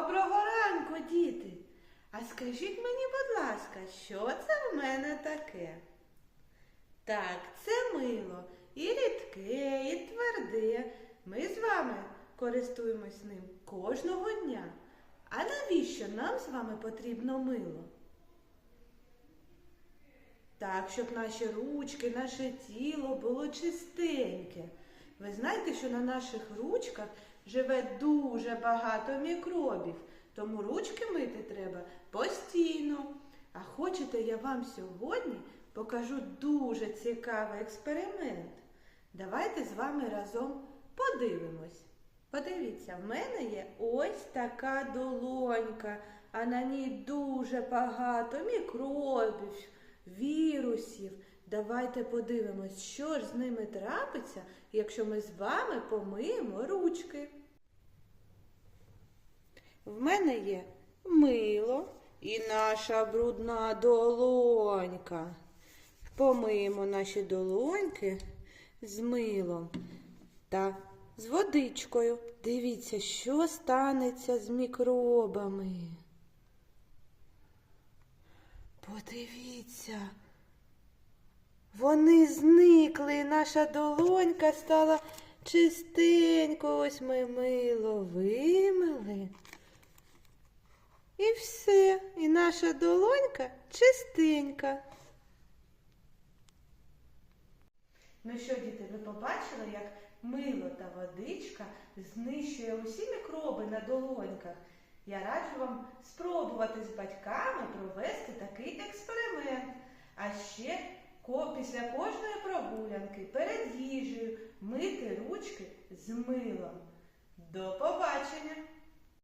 Доброго ранку, діти. А скажіть мені, будь ласка, що це в мене таке? Так, це мило. І рідке, і тверде. Ми з вами користуємось ним кожного дня. А навіщо нам з вами потрібно мило? Так, щоб наші ручки, наше тіло було чистеньке. Ви знаєте, що на наших ручках живе дуже багато мікробів, тому ручки мити треба постійно. А хочете, я вам сьогодні покажу дуже цікавий експеримент. Давайте з вами разом подивимось. Подивіться, в мене є ось така долонька, а на ній дуже багато мікробів, вірусів. Давайте подивимось, що ж з ними трапиться, якщо ми з вами помиємо ручки. В мене є мило і наша брудна долонька. Помиємо наші долоньки з милом та з водичкою. Дивіться, що станеться з мікробами. Подивіться. Вони зникли, і наша долонька стала чистенько. Ось ми мило вимили. І все, і наша долонька чистенька. Ну що, діти, ви побачили, як мило та водичка знищує усі мікроби на долоньках. Я раджу вам спробувати з батьками провести такий експеримент. А ще після кожної прогулянки перед їжею мити ручки з милом. До побачення!